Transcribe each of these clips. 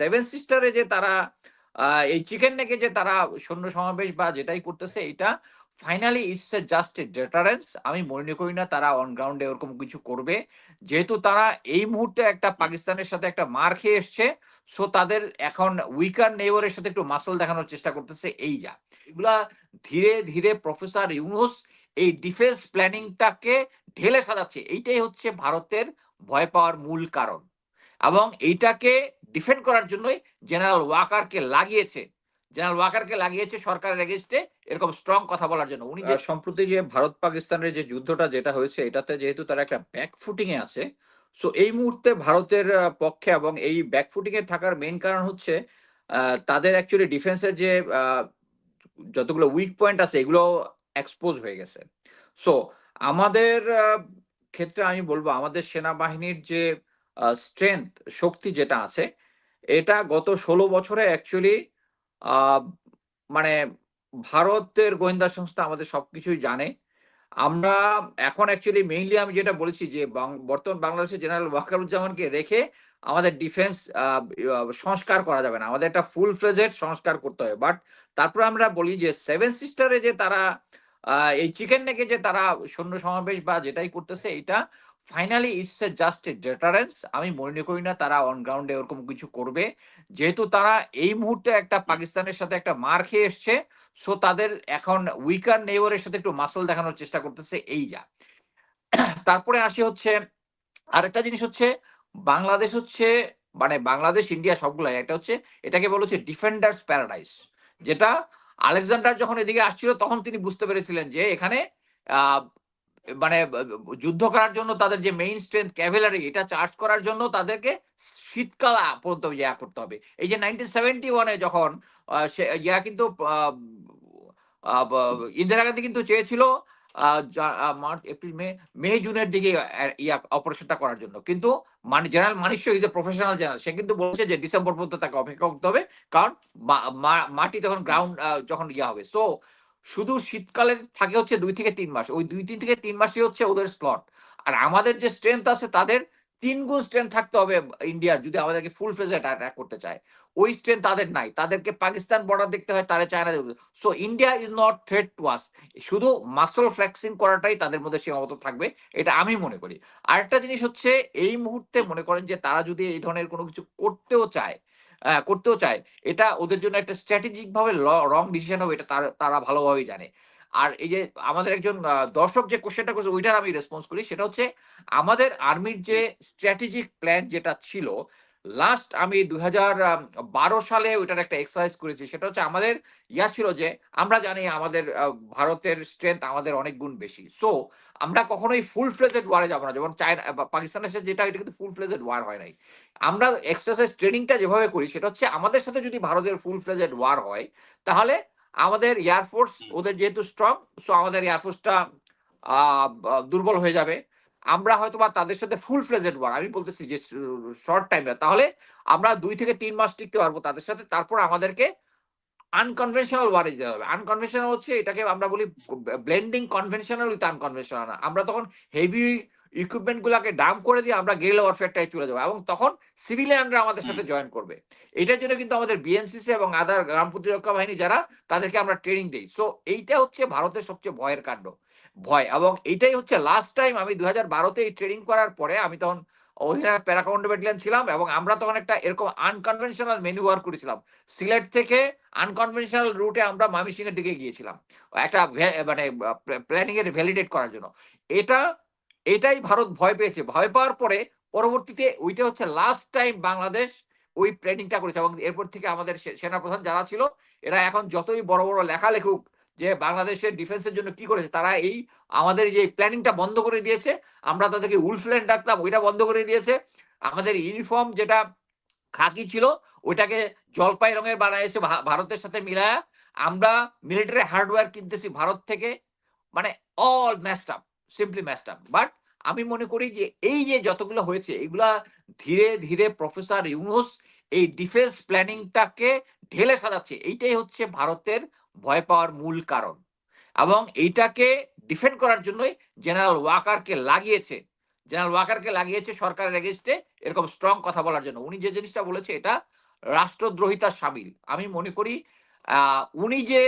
Seven সিস্টারে যে তারা এই চিকেন নেকে যে তারা সৈন্য সমাবেশ বা যেটাই করতেছে এটা finally it's a just a deterrence আমি মনে করি না তারা অন গ্রাউন্ডে এরকম কিছু করবে। যেহেতু তারা এই মুহূর্তে একটা পাকিস্তানের সাথে একটা মার খেয়ে এসছে সো তাদের এখন উইকার নেইবারের সাথে একটু মাসল দেখানোর চেষ্টা করতেছে এই যা। এগুলা ধীরে ধীরে প্রফেসর ইউনুস এই ডিফেন্স প্ল্যানিংটাকে ঢেলে সাজাচ্ছে। এইটাই হচ্ছে ভারতের ভয় পাওয়ার মূল কারণ। এবং এইটাকে ডিফেন্ড করার জন্যই জেনারেল ওয়াকারকে লাগিয়েছে। জেনারেল ওয়াকারকে লাগিয়েছে সরকারের এগেনস্টে এরকম স্ট্রং কথা বলার জন্য। উনি যে সম্প্রতি যে ভারত পাকিস্তানের যে যুদ্ধটা যেটা হয়েছে, এটাতে যেহেতু তারা একটা ব্যাক ফুটিং এ আছে সো এই মুহূর্তে ভারতের পক্ষে এবং এই ব্যাক ফুটিং এ থাকার মেইন কারণ হচ্ছে তাদের অ্যাকচুয়ালি ডিফেন্সের যে যতগুলো উইক পয়েন্ট আছে, এগুলো এক্সপোজ হয়ে গেছে। সো আমাদের ক্ষেত্রে আমি বলব, আমাদের সেনাবাহিনীর যে স্ট্রেংথ শক্তি যেটা আছে, এটা গত ষোলো বছরে অ্যাকচুয়ালি মানে ভারতের গোয়েন্দা সংস্থা আমাদের সবকিছুই জানে। আমরা এখন অ্যাকচুয়ালি মেইনলি আমি যেটা বলেছি যে বর্তমান বাংলাদেশের জেনারেল ওয়াকারুজ্জামানকে রেখে আমাদের ডিফেন্স সংস্কার করা যাবে না। আমাদের একটা ফুল ফ্লেজেড সংস্কার করতে হবে। বাট তারপরে আমরা বলি যে সেভেন সিস্টারে যে তারা এই চিকেন নেকে যে তারা সৈন্য সমাবেশ বা যেটাই করতেছে এটা finally it's a just a deterrence আমি মনে করি না তারা অন গ্রাউন্ডে এরকম কিছু করবে। যেহেতু তারা এই মুহূর্তে একটা পাকিস্তানের সাথে একটা মার খেয়ে এসছে সো তাদের এখন উইকার নেইবারের সাথে একটু মাসল দেখানোর চেষ্টা করতেছে এই যা। তারপরে আসি হচ্ছে আরেকটা জিনিস হচ্ছে বাংলাদেশ হচ্ছে মানে বাংলাদেশ ইন্ডিয়া সবগুলাই একটা হচ্ছে এটাকে বলা হচ্ছে ডিফেন্ডার্স প্যারাডাইস যেটা আলেকজান্ডার যখন এদিকে আসছিল তখন তিনি বুঝতে পেরেছিলেন যে এখানে আহ, মানে যুদ্ধ করার জন্য তাদের যে মেইন স্ট্রেংথ ক্যাভেলারি এটা চার্জ করার জন্য তাদেরকে শীতকাল পর্যন্ত ইয়া করতে হবে। এই যে নাইনটিন যখন ইয়া কিন্তু ইন্দিরা গান্ধী কিন্তু চেয়েছিল মার্চ, এপ্রিল, মে মে, জুনের দিকে ইয়া অপারেশনটা করার জন্য। কিন্তু মানে general is a professional general সে কিন্তু বলছে যে ডিসেম্বর পর্যন্ত তাকে অপেক্ষা করতে হবে, কারণ মাটি তখন গ্রাউন্ড যখন ইয়া হবে। সো শুধু শীতকালে থাকে হচ্ছে দুই থেকে তিন মাস। ওই দুই, তিন থেকে তিন মাসই হচ্ছে ওদের স্লট আর আমাদের যে স্ট্রেংথ আছে, তাদের তিন গুণ স্ট্রেংথ থাকতে হবে ইন্ডিয়ার যদি আমাদেরকে ফুল ফেজে অ্যাটাক করতে চায়। ওই স্ট্রেংথ তাদের নাই। তাদেরকে পাকিস্তান বর্ডার দেখতে হয়, তারা China so India is not threat to us শুধু মাসল ফ্লেক্সিং করাটাই তাদের মধ্যে সীমাবদ্ধ থাকবে, এটা আমি মনে করি। আরেকটা জিনিস হচ্ছে, এই মুহূর্তে মনে করেন যে তারা যদি এই ধরনের কোনো কিছু করতেও চায় করতেও চায়। এটা ওদের জন্য একটা স্ট্র্যাটেজিক ভাবে রং ডিসিশন হবে এটা তারা তারা ভালোভাবেই জানে। আর এই যে আমাদের একজন দর্শক যে কোশ্চেনটা করছে ওইটার আমি রেসপন্স করি। সেটা হচ্ছে আমাদের আর্মির যে স্ট্র্যাটেজিক প্ল্যান যেটা ছিল লাস্ট আমি দুই সালে ওইটার একটা এক্সারসাইজ করেছি। সেটা হচ্ছে আমাদের ইয়া ছিল যে, আমরা জানি আমাদের ভারতের স্ট্রেংথ আমাদের অনেক গুণ বেশি। সো আমরা কখনোই ফুল ফ্লেজেড ওয়ারে যাব না। যেমন চায়না পাকিস্তানের সাথে যেটা, এটা কিন্তু ফুল ফ্লেজেড ওয়ার হয় নাই। আমরা এক্সারসাইজ ট্রেনিংটা যেভাবে করি, সেটা হচ্ছে আমাদের সাথে যদি ভারতের ফুল ফ্লেজেড ওয়ার হয়, তাহলে আমাদের এয়ারফোর্স। ওদের যেহেতু স্ট্রং সো আমাদের এয়ারফোর্সটা দুর্বল হয়ে যাবে। আমরা হয়তো বা তাদের সাথে ফুল ফ্লেজেড ওয়ার আমি বলতেছি যে শর্ট টাইমে তাহলে আমরা দুই থেকে তিন মাস টিকতে পারব তাদের সাথে তারপর আমাদেরকে আনকনভেনশনাল ওয়ারে যেতে হবে। আনকনভেনশনাল হচ্ছে এটাকে আমরা বলি ব্লেন্ডিং কনভেনশনাল উইথ আনকনভেনশনাল না আমরা তখন হেভি ইকুইপমেন্ট গুলাকে ডাম করে দিয়ে আমরা গেরিলা ওয়ারফেয়ারটাই চলে যাব এবং তখন সিভিলিয়ানরা আমাদের সাথে জয়েন করবে। এটার জন্য কিন্তু আমাদের বিএনসিসি এবং আদার গ্রাম প্রতিরক্ষা বাহিনী যারা তাদেরকে আমরা ট্রেনিং দিই। সো এইটা হচ্ছে ভারতের সবচেয়ে ভয়ের কাণ্ড। ভয়। এবং এইটাই হচ্ছে লাস্ট টাইম আমি দু হাজার বারোতে এই ট্রেনিং করার পরে আমি তখন অধিনায়ক প্যারাকাউন্ড ব্যাটালিয়ান ছিলাম এবং আমরা তখন একটা এরকম আনকনভেনশনাল মেনু ওয়ার্ক করেছিলাম। সিলেট থেকে আনকনভেনশনাল রুটে আমরা মামিসিং এর দিকে গিয়েছিলাম। একটা মানে প্ল্যানিং এর ভ্যালিডেট করার জন্য। এটা, এটাই ভারত ভয় পেয়েছে। ভয় পাওয়ার পরে পরবর্তীতে ওইটা হচ্ছে লাস্ট টাইম বাংলাদেশ ওই প্ল্যানিংটা করেছে এবং এরপর থেকে আমাদের সেনাপ্রধান যারা ছিল, এরা এখন যতই বড় বড় লেখা লেখুক যে বাংলাদেশের ডিফেন্সের জন্য কি করেছে, তারা এই আমাদের যে প্ল্যানিংটা বন্ধ করে দিয়েছে, আমরা তাদেরকে উলফল্যান্ড ডাকতাম ওইটা বন্ধ করে দিয়েছে। আমাদের ইউনিফর্ম যেটা খাকি ছিল, ওইটাকে জলপাই রঙের বানাইছে ভারতের সাথে মিলায়া আমরা মিলিটারি হার্ডওয়্যার কিনতেছি ভারত থেকে। মানে all must up simply must up but আমি মনে করি যে এই যে যতগুলো হয়েছে, এগুলা ধীরে ধীরে প্রফেসর ইউনুস এই ডিফেন্স প্ল্যানিংটাকে ঢেলে সাজাচ্ছে। এইটাই হচ্ছে ভারতের ভয় পাওয়ার মূল কারণ। এবং এইটাকে ডিফেন্ড করার জন্যই জেনারেল ওয়াকারকে লাগিয়েছে। জেনারেল ওয়াকারকে লাগিয়েছে সরকারের এগেনস্টে এরকম স্ট্রং কথা বলার জন্য। উনি যে জিনিসটা বলেছে, এটা রাষ্ট্রদ্রোহিতার সামিল। আমি মনে করি উনি যে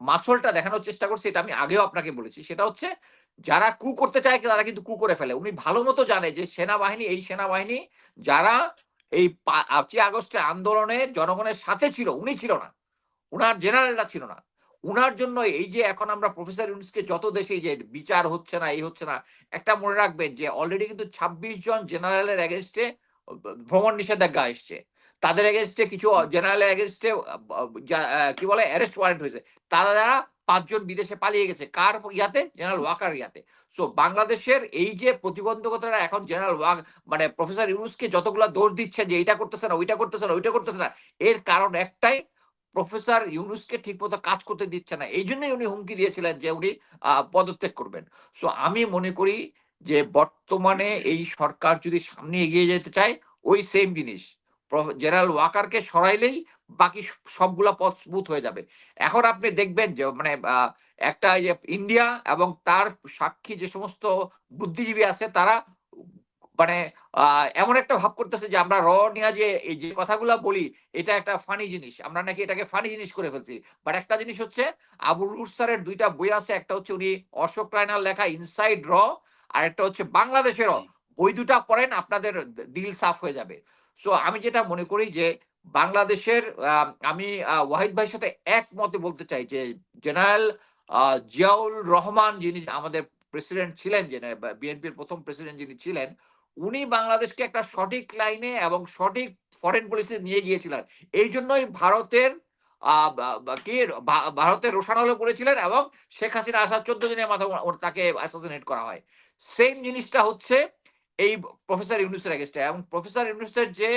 মাসলটা দেখানোর চেষ্টা করছে, এটা আমি আগেও আপনাকে বলেছি। সেটা হচ্ছে, যারা কু করতে চায়, তারা কিন্তু কু করে ফেলে। উনি ভালো মতো জানে যে, সেনাবাহিনী, এই সেনাবাহিনী যারা এই পাঁচই আগস্টের আন্দোলনে জনগণের সাথে ছিল, উনি ছিল না। উনার জেনারেলরা ছিল না। উনার জন্য এই যে এখন আমরা প্রফেসর ইউনুসকে যত দেশে যে বিচার হচ্ছে না, এই হচ্ছে না, একটা মনে রাখবেন যে অলরেডি কিন্তু ছাব্বিশ জন জেনারেলের এগেনস্টে ভ্রমণ নিষেধাজ্ঞা এসছে। তাদের এগেনস্টে কিছু জেনারেলের এগেনস্টে কি বলে অ্যারেস্ট ওয়ারেন্ট হয়েছে। তারা যারা পাঁচজন বিদেশে পালিয়ে গেছে। কার ইয়াতে? জেনারেল ওয়াকার ইয়াতে। সো বাংলাদেশের এই যে প্রতিবন্ধকতাটা এখন জেনারেল ওয়াক মানে প্রফেসর ইউনুসকে যতগুলা দোষ দিচ্ছে যে এইটা করতেছে না, ওইটা করতেছে না, ওইটা করতেছে না, এর কারণ একটাই প্রফেসর ইউনুসকে ঠিকমতো কাজ করতে দিচ্ছে না। এই জন্যই উনি হুমকি দিয়েছিলেন যে উনি পদত্যাগ করবেন। সো আমি মনে করি যে বর্তমানে এই সরকার যদি সামনে এগিয়ে যেতে চায়, ওই সেম জিনিস। জেনারেল ওয়াকারকে সরাইলেই বাকি সবগুলা পথ স্মুথ হয়ে যাবে। এখন আপনি দেখবেন যে মানে একটা যে ইন্ডিয়া এবং তার সাক্ষী যে সমস্ত বুদ্ধিজীবী আছে, তারা মানে এমন একটা ভাব করতেছে যে আমরা র নিয়ে যে এই যে কথাগুলা বলি, এটা একটা ফানি জিনিস। আমরা নাকি এটাকে ফানি জিনিস করে ফেলছি। বাট একটা জিনিস হচ্ছে আবু রুস্তারের দুইটা বই আছে, একটা হচ্ছে উনি অশোক রায়নার লেখা ইনসাইড র আর একটা হচ্ছে বাংলাদেশের বই দুটা পড়েন, আপনাদের দিল সাফ হয়ে যাবে। সো আমি যেটা মনে করি যে বাংলাদেশের আমি ওয়াহিদ ভাইয়ের সাথে একমতে বলতে চাই যে জেনারেল জিয়াউল রহমান যিনি আমাদের প্রেসিডেন্ট ছিলেন যে বিএনপির প্রথম প্রেসিডেন্ট যিনি ছিলেন উনি বাংলাদেশকে একটা সঠিক লাইনে এবং সঠিক ফরেন পলিসি নিয়ে গিয়েছিলেন। এই জন্যই ভারতের কি ভারতের রোশান হলে পড়েছিলেন এবং শেখ হাসিনা আসার চোদ্দ দিনের মাথায় তাকে অ্যাসাসিনেট করা হয়। সেম জিনিসটা হচ্ছে এই প্রফেসর ইউনুসের এগেস্টে এবং প্রফেসর ইউনুসের যে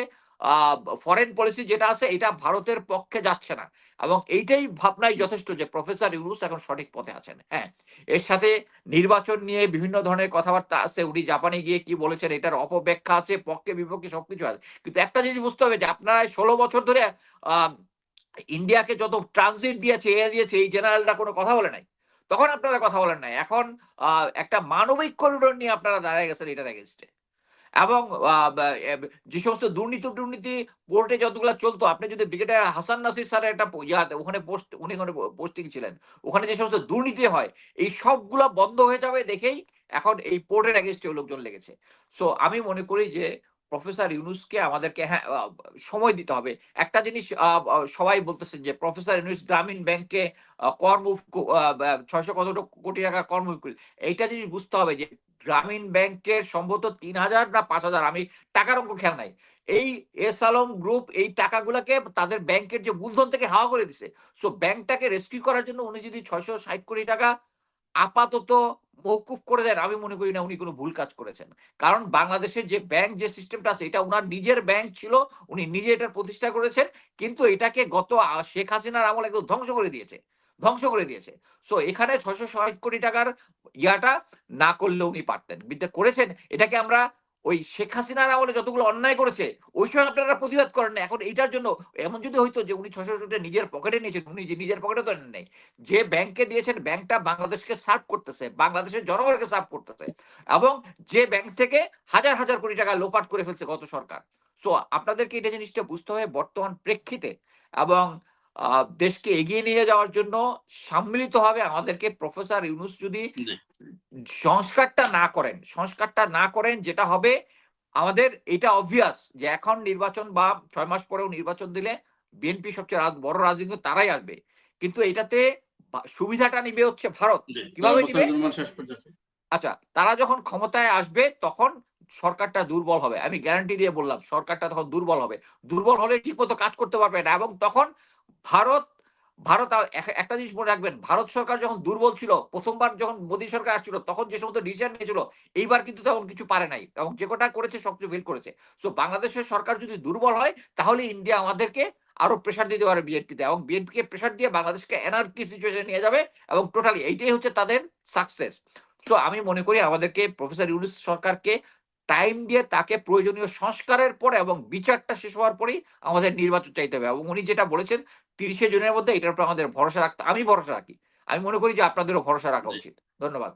ফরেন পলিসি যেটা আছে, এটা ভারতের পক্ষে যাচ্ছে না। এবং এইটাই ভাবনাই যথেষ্ট যে প্রফেসর ইউনুস এখন সঠিক পথে আছেন। হ্যাঁ এর সাথে নির্বাচন নিয়ে বিভিন্ন ধরনের কথাবার্তা আছে। উনি জাপানে গিয়ে কি বলেছেন, এটার অপব্যাখ্যা আছে, পক্ষে বিপক্ষে সবকিছু আছে। কিন্তু একটা জিনিস বুঝতে হবে যে আপনারা ষোলো বছর ধরে ইন্ডিয়াকে যত ট্রানজিট দিয়েছে, এ দিয়েছে, এই জেনারেলরা কোনো কথা বলে নাই। তখন আপনারা কথা বলেন নাই। এখন একটা মানবিক করিডোর নিয়ে আপনারা দাঁড়ায় গেছেন, এটার এগেনস্টে এবং যে সমস্ত দুর্নীতি দুর্নীতি পোর্টে যতগুলো চলতো, আপনি যদি ব্রিগেডিয়ার হাসান নাসির স্যারের একটা ইয়াতে ওখানে পোস্ট, উনি ওখানে পোস্টিং ছিলেন, ওখানে যে সমস্ত দুর্নীতি হয়, এই সবগুলা বন্ধ হয়ে যাবে দেখেই এখন এই পোর্টের এগেনস্টে লোকজন লেগেছে। সো, আমি মনে করি যে প্রফেসর ইউনুসকে আমাদেরকে হ্যাঁ সময় দিতে হবে। একটা জিনিস সবাই বলতেছেন যে প্রফেসর ইউনুস গ্রামীণ ব্যাংকে কর মুভ ছয়শো কত কোটি টাকা কর মুভ এইটা জিনিস বুঝতে হবে যে গ্রামীণ ব্যাংকের সম্ভবত তিন হাজার না পাঁচ হাজার, আমি টাকার অঙ্ক খেয়াল নাই। এই এস আলম গ্রুপ এই টাকাগুলোকে তাদের ব্যাংকের যে মূলধন থেকে হাওয়া করে দিছে সো ব্যাংকটাকে রেস্কিউ করার জন্য উনি যদি ছয়শো ষাট কোটি টাকা আপাতত মৌকুফ করে দেন, আমি মনে করি না উনি কোনো ভুল কাজ করেছেন। কারণ বাংলাদেশের যে ব্যাংক যে সিস্টেমটা আছে, এটা উনার নিজের ব্যাংক ছিল, উনি নিজে এটার প্রতিষ্ঠা করেছেন, কিন্তু এটাকে গত শেখ হাসিনার আমল একদম ধ্বংস করে দিয়েছে। ধ্বংস করে দিয়েছে। সো এখানে ছশো ষাট কোটি টাকার ইয়াটা না করলে উনি পারতেন। বিদ্যা করেছেন, এটাকে আমরা ওই শেখ হাসিনার আমলে যতগুলো অন্যায় করেছে ওই সময় আপনারা প্রতিবাদ করেন না। এখন এইটার জন্য এমন যদি হইতো যে উনি ছশো কোটি নিজের পকেটে নিয়েছেন, উনি নিজের পকেটে তো নেই, যে ব্যাংকে দিয়েছেন ব্যাংকটা বাংলাদেশকে সার্ভ করতেছে, বাংলাদেশের জনগণকে সার্ভ করতেছে, এবং যে ব্যাংক থেকে হাজার হাজার কোটি টাকা লোপাট করে ফেলছে গত সরকার। সো আপনাদেরকে এটা জিনিসটা বুঝতে হবে বর্তমান প্রেক্ষিতে, এবং দেশকে এগিয়ে নিয়ে যাওয়ার জন্য সম্মিলিতভাবে আমাদেরকে প্রফেসর ইউনুস যদি সংস্কারটা না করেন সংস্কারটা না করেন যেটা হবে আমাদের এটা অবভিয়াস যে এখন নির্বাচন বা ছয় মাস পরেও নির্বাচন দিলে বিএনপি সবচেয়ে বড় রাজনীতি তারাই আসবে। কিন্তু এটাতে সুবিধাটা নিবে হচ্ছে ভারত। কীভাবে আচ্ছা তারা যখন ক্ষমতায় আসবে তখন সরকারটা দুর্বল হবে। আমি গ্যারান্টি দিয়ে বললাম সরকারটা তখন দুর্বল হবে। দুর্বল হলে ঠিক মতো কাজ করতে পারবে না এবং তখন ভারত ভারত একটা জিনিস মনে রাখবেন, ভারত সরকার যখন দুর্বল ছিল, প্রথমবার যখন মোদী সরকার আসছিল, তখন যে সমস্ত ডিসিশন নিয়েছিল, এইবার কিন্তু তেমন কিছু পারে নাই, এবং যে কটা করেছে সবকিছু ফেল করেছে। সো বাংলাদেশের সরকার যদি দুর্বল হয়, তাহলে ইন্ডিয়া আমাদেরকে আরও প্রেশার দিতে পারে বিএনপিতে এবং বিএনপিকে প্রেশার দিয়ে বাংলাদেশকে এনার্কি সিচুয়েশন নিয়ে যাবে, এবং টোটালি এইটাই হচ্ছে তাদের সাকসেস সো আমি মনে করি আমাদেরকে প্রফেসর ইউনুস সরকারকে টাইম দিয়ে তাকে প্রয়োজনীয় সংস্কারের পরে এবং বিচারটা শেষ হওয়ার পরেই আমাদের নির্বাচন চাইতে হবে। এবং উনি যেটা বলেছেন তিরিশে জুনের মধ্যে এটার উপর আমাদের ভরসা রাখতে আমি ভরসা রাখি। আমি মনে করি যে আপনাদেরও ভরসা রাখা উচিত। ধন্যবাদ।